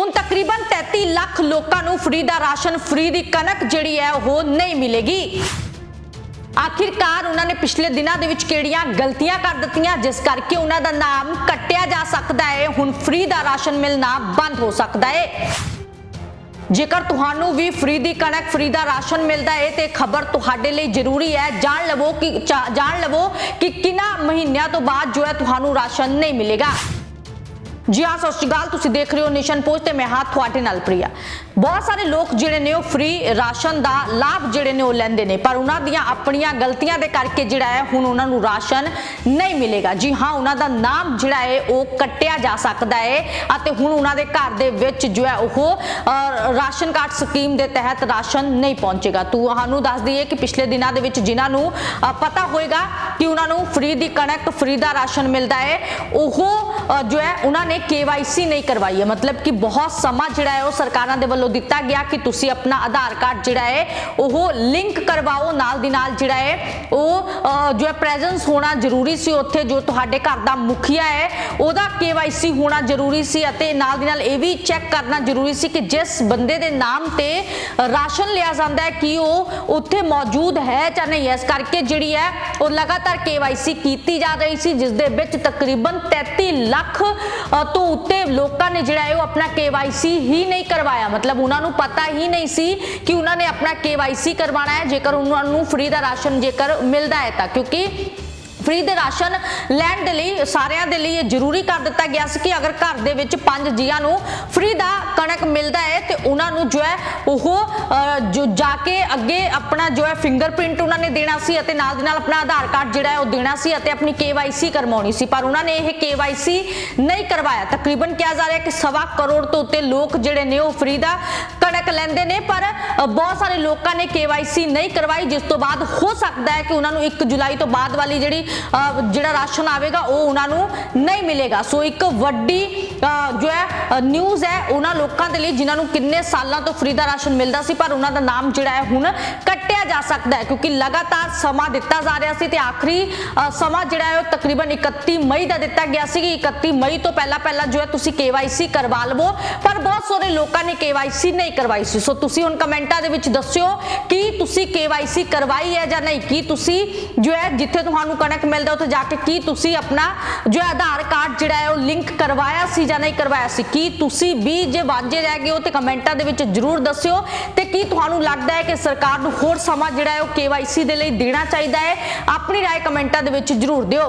ਹੁਣ ਤਕਰੀਬਨ 33 ਲੱਖ ਲੋਕਾਂ ਨੂੰ ਫ੍ਰੀ ਦਾ ਰਾਸ਼ਨ ਫ੍ਰੀ ਦੀ ਕਣਕ ਜਿਹੜੀ ਹੈ ਉਹ ਨਹੀਂ ਮਿਲੇਗੀ। ਆਖਿਰਕਾਰ ਉਹਨਾਂ ਨੇ ਪਿਛਲੇ ਦਿਨਾਂ ਦੇ ਵਿੱਚ ਕਿਹੜੀਆਂ ਗਲਤੀਆਂ ਕਰ ਦਿੱਤੀਆਂ, ਜਿਸ ਕਰਕੇ ਉਹਨਾਂ ਦਾ ਨਾਮ ਕੱਟਿਆ ਜਾ ਸਕਦਾ ਹੈ। ਹੁਣ ਫ੍ਰੀ ਦਾ ਰਾਸ਼ਨ ਮਿਲਣਾ ਬੰਦ ਹੋ ਸਕਦਾ ਹੈ। ਜੇਕਰ ਤੁਹਾਨੂੰ ਵੀ ਫ੍ਰੀ ਦੀ ਕਣਕ ਫ੍ਰੀ ਦਾ ਰਾਸ਼ਨ ਮਿਲਦਾ ਹੈ, ਤੇ ਖਬਰ ਤੁਹਾਡੇ ਲਈ ਜ਼ਰੂਰੀ ਹੈ। ਜਾਣ ਲਵੋ ਕਿ ਜਾਣ ਲਵੋ ਕਿ ਕਿੰਨਾ ਮਹੀਨਿਆਂ ਤੋਂ ਬਾਅਦ ਜੋ ਹੈ ਤੁਹਾਨੂੰ ਰਾਸ਼ਨ ਨਹੀਂ ਮਿਲੇਗਾ। ਜੀ ਹਾਂ, ਸਤਿ ਸ਼੍ਰੀ ਅਕਾਲ। ਤੁਸੀਂ ਦੇਖ ਰਹੇ ਹੋ ਨੇਸ਼ਨ ਪੋਸਟ ਤੇ ਮੈਂ ਹਾਂ ਤੁਹਾਡੇ ਨਾਲ ਪ੍ਰਿਆ। ਬਹੁਤ ਸਾਰੇ ਲੋਕ ਜਿਹੜੇ ਨੇ ਉਹ ਫ੍ਰੀ ਰਾਸ਼ਨ ਦਾ ਲਾਭ ਜਿਹੜੇ ਨੇ ਉਹ ਲੈਂਦੇ ਨੇ, ਪਰ ਉਹਨਾਂ ਦੀਆਂ ਆਪਣੀਆਂ ਗਲਤੀਆਂ ਦੇ ਕਰਕੇ ਜਿਹੜਾ ਹੈ ਹੁਣ ਉਹਨਾਂ ਨੂੰ ਰਾਸ਼ਨ ਨਹੀਂ ਮਿਲੇਗਾ। ਜੀ ਹਾਂ, ਉਹਨਾਂ ਦਾ ਨਾਮ ਜਿਹੜਾ ਹੈ ਉਹ ਕੱਟਿਆ ਜਾ ਸਕਦਾ ਹੈ ਅਤੇ ਹੁਣ ਉਹਨਾਂ ਦੇ ਘਰ ਦੇ ਵਿੱਚ ਜੋ ਹੈ ਉਹ ਰਾਸ਼ਨ ਕਾਰਡ ਸਕੀਮ ਦੇ ਤਹਿਤ ਰਾਸ਼ਨ ਨਹੀਂ ਪਹੁੰਚੇਗਾ। ਤੁਹਾਨੂੰ ਦੱਸ ਦਈਏ ਕਿ ਪਿਛਲੇ ਦਿਨਾਂ ਦੇ ਵਿੱਚ ਜਿਨ੍ਹਾਂ ਨੂੰ ਪਤਾ ਹੋਏਗਾ ਕਿ ਉਹਨਾਂ ਨੂੰ ਫ੍ਰੀ ਦੀ ਕਣਕ ਫ੍ਰੀ ਦਾ ਰਾਸ਼ਨ ਮਿਲਦਾ ਹੈ। ਉਹ ਜੋ ਹੈ, ਉਹਨਾਂ ਨੇ KYC ਨਹੀਂ ਕਰਵਾਈ ਹੈ। ਮਤਲਬ ਕਿ ਬਹੁਤ ਸਮਾਂ ਜਿਹੜਾ ਹੈ ਉਹ ਸਰਕਾਰਾਂ ਦੇ ਵੱਲੋਂ ਦਿੱਤਾ ਗਿਆ ਕਿ ਤੁਸੀਂ ਆਪਣਾ ਆਧਾਰ ਕਾਰਡ ਜਿਹੜਾ ਹੈ, ਉਹ ਲਿੰਕ ਕਰਵਾਓ ਨਾਲ ਦੀ ਨਾਲ ਜਿਹੜਾ ਹੈ, ਉਹ ਜੋ ਹੈ ਪ੍ਰੈਜ਼ੈਂਸ ਹੋਣਾ ਜ਼ਰੂਰੀ ਸੀ ਉੱਥੇ, ਜੋ ਤੁਹਾਡੇ ਘਰ ਦਾ ਮੁਖੀਆ ਹੈ, ਉਹਦਾ KYC ਹੋਣਾ ਜ਼ਰੂਰੀ ਸੀ ਅਤੇ ਨਾਲ ਦੀ ਨਾਲ ਇਹ ਵੀ ਚੈੱਕ ਕਰਨਾ ਜ਼ਰੂਰੀ ਸੀ ਕਿ ਜਿਸ ਬੰਦੇ ਦੇ ਨਾਮ ਤੇ ਰਾਸ਼ਨ ਲਿਆ ਜਾਂਦਾ ਹੈ, ਕਿ ਉਹ ਉੱਥੇ ਮੌਜੂਦ ਹੈ ਜਾਂ ਨਹੀਂ। ਇਸ ਕਰਕੇ ਜਿਹੜੀ ਹੈ, ਉਹ ਲਗਾਤਾਰ KYC ਕੀਤੀ ਜਾ ਰਹੀ ਸੀ ਜਿਸ ਦੇ ਵਿੱਚ ਤਕਰੀਬਨ 33 ਲੱਖ ਤੋਂ ਉੱਤੇ ਲੋਕਾਂ ਨੇ ਜਿਹੜਾ ਹੈ ਉਹ ਆਪਣਾ KYC ਹੀ ਨਹੀਂ ਕਰਵਾਇਆ। ਮਤਲਬ ਉਹਨਾਂ ਨੂੰ ਪਤਾ ਹੀ ਨਹੀਂ ਸੀ ਕਿ ਉਹਨਾਂ ਨੇ ਆਪਣਾ KYC ਕਰਵਾਉਣਾ ਹੈ, ਜੇਕਰ ਉਹਨਾਂ ਨੂੰ ਫ੍ਰੀ ਦਾ ਰਾਸ਼ਨ ਜੇਕਰ ਮਿਲਦਾ ਹੈ ਤਾਂ, ਕਿਉਂਕਿ ਫ੍ਰੀ ਦੇ ਰਾਸ਼ਨ ਲੈਣ ਦੇ ਲਈ ਸਾਰਿਆਂ ਦੇ ਲਈ ਇਹ ਜ਼ਰੂਰੀ ਕਰ ਦਿੱਤਾ ਗਿਆ ਸੀ ਕਿ ਅਗਰ ਘਰ ਦੇ ਵਿੱਚ ਪੰਜ ਜੀਆਂ ਨੂੰ ਫ੍ਰੀ ਦਾ ਕਣਕ ਮਿਲਦਾ ਹੈ ਤੇ ਉਹਨਾਂ ਨੂੰ ਜੋ ਹੈ ਉਹ ਜੋ ਜਾ ਕੇ ਅੱਗੇ ਆਪਣਾ ਜੋ ਹੈ ਫਿੰਗਰਪ੍ਰਿੰਟ ਉਹਨਾਂ ਨੇ ਦੇਣਾ ਸੀ ਅਤੇ ਨਾਲ ਦੇ ਨਾਲ ਆਪਣਾ ਆਧਾਰ ਕਾਰਡ ਜਿਹੜਾ ਹੈ ਉਹ ਦੇਣਾ ਸੀ ਅਤੇ ਆਪਣੀ KYC ਕਰਵਾਉਣੀ ਸੀ। ਪਰ ਉਹਨਾਂ ਨੇ ਇਹ KYC ਨਹੀਂ ਕਰਵਾਇਆ। ਤਕਰੀਬਨ ਕਿਹਾ ਜਾ ਰਿਹਾ ਕਿ ਸਵਾ ਕਰੋੜ ਤੋਂ ਉੱਤੇ ਲੋਕ ਜਿਹੜੇ ਨੇ ਉਹ ਫ੍ਰੀ ਦਾ ਕਣਕ ਲੈਂਦੇ ਨੇ, ਪਰ ਬਹੁਤ ਸਾਰੇ ਲੋਕਾਂ ਨੇ KYC ਨਹੀਂ ਕਰਵਾਈ, ਜਿਸ ਤੋਂ ਬਾਅਦ ਹੋ ਸਕਦਾ ਹੈ ਕਿ ਉਹਨਾਂ ਨੂੰ 1 ਜੁਲਾਈ ਤੋਂ ਬਾਅਦ ਵਾਲੀ ਜਿਹੜੀ ਜਿਹੜਾ ਰਾਸ਼ਨ ਆਵੇਗਾ, ਉਹ ਉਹਨਾਂ ਨੂੰ ਨਹੀਂ ਮਿਲੇਗਾ। ਸੋ ਇੱਕ ਵੱਡੀ ਜੋ ਹੈ ਨਿਊਜ਼ ਹੈ, ਉਹਨਾਂ ਲੋਕਾਂ ਦੇ ਲਈ ਜਿਨ੍ਹਾਂ ਨੂੰ ਕਿੰਨੇ ਸਾਲਾਂ ਤੋਂ ਫ੍ਰੀ ਦਾ ਰਾਸ਼ਨ ਮਿਲਦਾ ਸੀ, ਪਰ ਉਹਨਾਂ ਦਾ ਨਾਮ ਜਿਹੜਾ ਹੈ ਹੁਣ ਕੱਟਿਆ ਜਾ ਸਕਦਾ ਹੈ, ਕਿਉਂਕਿ ਲਗਾਤਾਰ ਸਮਾਂ ਦਿੱਤਾ ਜਾ ਰਿਹਾ ਸੀ ਤੇ ਆਖਰੀ ਸਮਾਂ ਜਿਹੜਾ ਹੈ ਉਹ ਤਕਰੀਬਨ 31 ਮਈ ਦਾ ਦਿੱਤਾ ਗਿਆ ਸੀ। ਕਿ 31 ਮਈ ਤੋਂ ਪਹਿਲਾਂ ਪਹਿਲਾਂ ਜੋ ਹੈ, ਤੁਸੀਂ KYC ਕਰਵਾ ਲਵੋ, ਪਰ ਬਹੁਤ ਸਾਰੇ ਲੋਕਾਂ ਨੇ KYC ਨਹੀਂ ਕਰਵਾਈ ਸੀ। ਸੋ ਤੁਸੀਂ ਹੁਣ ਕਮੈਂਟਾਂ ਦੇ ਵਿੱਚ ਦੱਸਿਓ ਕਿ ਤੁਸੀਂ KYC ਕਰਵਾਈ ਹੈ ਜਾਂ ਨਹੀਂ, ਕੀ ਤੁਸੀਂ ਜੋ ਹੈ, ਜਿੱਥੇ ਤੁਹਾਨੂੰ ਕਨੈਕਟ ਕਣਕ ਮਿਲਦਾ ਉੱਥੇ ਜਾ ਕੇ ਕੀ ਤੁਸੀਂ ਆਪਣਾ ਜੋ ਹੈ ਆਧਾਰ ਕਾਰਡ ਜਿਹੜਾ ਹੈ ਉਹ ਲਿੰਕ ਕਰਵਾਇਆ ਸੀ ਜਾਂ ਨਹੀਂ ਕਰਵਾਇਆ ਸੀ ਕੀ ਤੁਸੀਂ ਵੀ ਜੇ ਵਾਂਝੇ ਰਹਿ ਗਏ ਹੋ ਤੇ ਕਮੈਂਟਾਂ ਦੇ ਵਿੱਚ ਜਰੂਰ ਦੱਸਿਓ ਤੇ ਕੀ ਤੁਹਾਨੂੰ ਲੱਗਦਾ ਹੈ ਕਿ ਸਰਕਾਰ ਨੂੰ ਹੋਰ ਸਮਾਂ ਜਿਹੜਾ ਹੈ ਉਹ KYC ਦੇ ਲਈ ਦੇਣਾ ਚਾਹੀਦਾ ਹੈ ਆਪਣੀ رائے ਕਮੈਂਟਾਂ ਦੇ ਵਿੱਚ ਜਰੂਰ ਦਿਓ